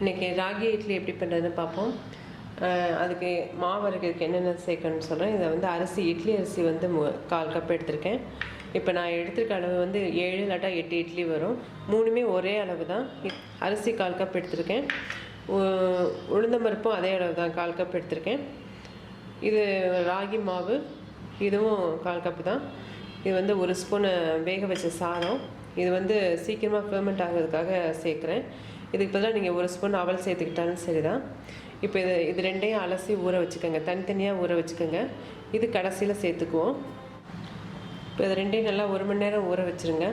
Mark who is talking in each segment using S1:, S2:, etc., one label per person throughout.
S1: இன்றைக்கி ராகி இட்லி எப்படி பண்ணுறதுன்னு பார்ப்போம். அதுக்கு மாவு என்னென்ன சேர்க்கணும்னு சொல்கிறேன் இதை வந்து அரிசி இட்லி அரிசி வந்து மு- கால் கப் எடுத்திருக்கேன். இப்போ நான் எடுத்திருக்க அளவு வந்து ஏழு இல்லாட்டா எட்டு இட்லி வரும். மூணுமே ஒரே அளவு தான் அரிசி கால் கப் எடுத்திருக்கேன். உளுந்தம்பருப்பும் அதே அளவு தான் கால் கப் எடுத்திருக்கேன். இது ராகி மாவு. இதுவும் கால் கப்பு தான். இது வந்து ஒரு ஸ்பூனு வேக வச்ச சாதம். இது வந்து சீக்கிரமாக ஃபெர்மெண்ட் ஆகிறதுக்காக சேர்க்குறேன். இதுக்கு பதிலாக நீங்கள் ஒரு ஸ்பூன் அவல் சேர்த்துக்கிட்டாலும் சரி தான் இப்போ இது இது ரெண்டையும் அலசி ஊற வச்சுக்கோங்க. தனித்தனியாக ஊற வச்சுக்கோங்க. இது கடைசியில் சேர்த்துக்குவோம். இப்போ இது ரெண்டையும் நல்லா ஒரு மணி நேரம் ஊற வச்சுருங்க.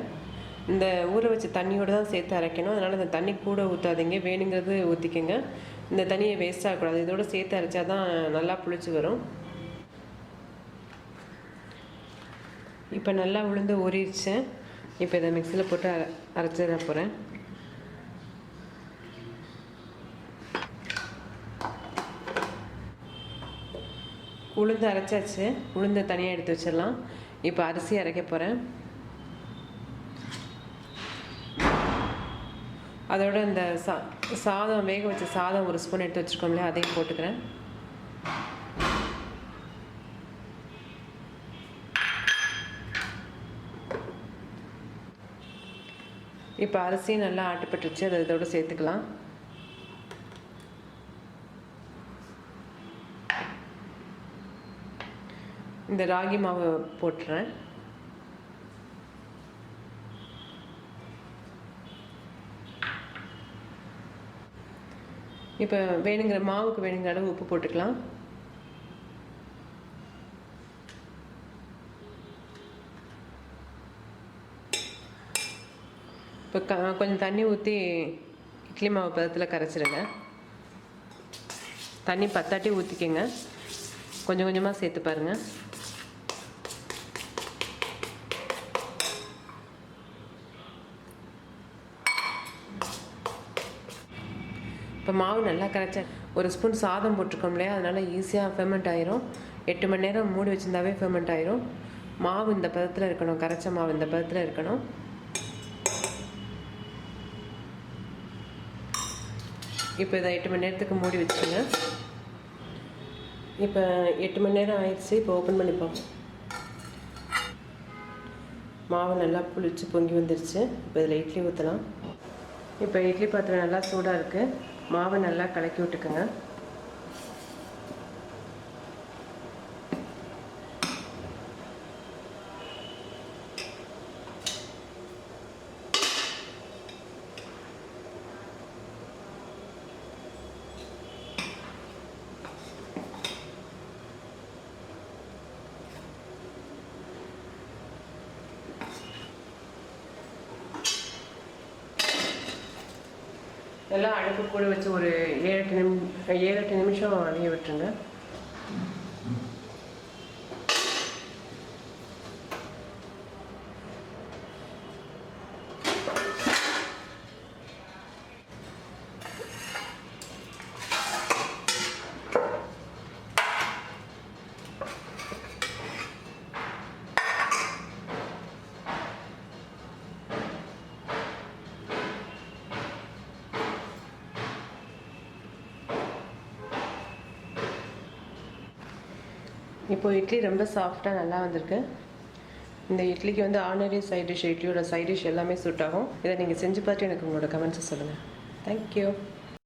S1: இந்த ஊற வச்ச தண்ணியோடு தான் சேர்த்து அரைக்கணும். அதனால் இந்த தண்ணி கூட ஊற்றாதீங்க வேணுங்கிறது ஊற்றிக்கோங்க இந்த தண்ணியை வேஸ்ட் ஆகக்கூடாது. இதோட சேர்த்து அரைச்சா தான் நல்லா புளிச்சு வரும். இப்போ நல்லா உளுந்து ஊறிடுச்சேன் இப்போ இதை மிக்சியில் போட்டு அரை அரைச்சிட போகிறேன் உளுந்து அரைச்சாச்சு. உளுந்தை தனியாக எடுத்து வச்சிடலாம். இப்போ அரிசி அரைக்க போகிறேன் அதோட இந்த சா சாதம் வேக வச்ச சாதம் ஒரு ஸ்பூன் எடுத்து வச்சுருக்கோம்ல அதையும் போட்டுக்கிறேன். இப்போ அரிசியும் நல்லா ஆட்டுப்பட்டுருச்சு அதை இதோட சேர்த்துக்கலாம். இந்த ராகி மாவு போட்டுறேன். இப்போ வேணுங்கிற மாவுக்கு வேணுங்கிற அளவு உப்பு போட்டுக்கலாம். இப்போ க கொஞ்சம் தண்ணி ஊற்றி இட்லி மாவு பதத்தில் கரைச்சிடுங்க தண்ணி பத்தாட்டி ஊற்றிக்கங்க கொஞ்சம் கொஞ்சமாக சேர்த்து பாருங்கள் இப்போ மாவு நல்லா கரைச்ச ஒரு ஸ்பூன் சாதம் போட்டிருக்கோம் இல்லையா? அதனால் ஈஸியாக ஃபெர்மெண்ட் ஆயிரும். எட்டு மணி நேரம் மூடி வச்சிருந்தாவே ஃபெர்மெண்ட் ஆயிரும். மாவு இந்த பதத்தில் இருக்கணும். கரைச்ச மாவு இந்த பதத்தில் இருக்கணும். இப்போ இதை எட்டு மணி நேரத்துக்கு மூடி வச்சுங்க இப்போ எட்டு மணி நேரம் ஆயிடுச்சு. இப்போ ஓப்பன் பண்ணி பார்ப்போம். மாவு நல்லா புளிச்சு பொங்கி வந்துருச்சு. இப்போ இதில் இட்லி ஊற்றலாம் இப்போ இட்லி பாத்திரம் நல்லா சூடாக இருக்குது மாவை நல்லா கலக்கி விட்டுக்குங்க. எல்லாம் அடுப்பு கூட வச்சு ஒரு ஏழு எட்டு நிமி ஏழு எட்டு நிமிஷம் அணிய விட்டுருங்க. இப்போது இட்லி ரொம்ப சாஃப்டாக நல்லா வந்திருக்கு. இந்த இட்லிக்கு வந்து ஆர்டினரி சைட் டிஷ் இட்லியோட சைட் டிஷ் எல்லாமே சூட் ஆகும். இதை நீங்கள் செஞ்சு பார்த்து எனக்கு உங்களோட கமெண்ட்ஸை சொல்லுங்கள் தேங்க்யூ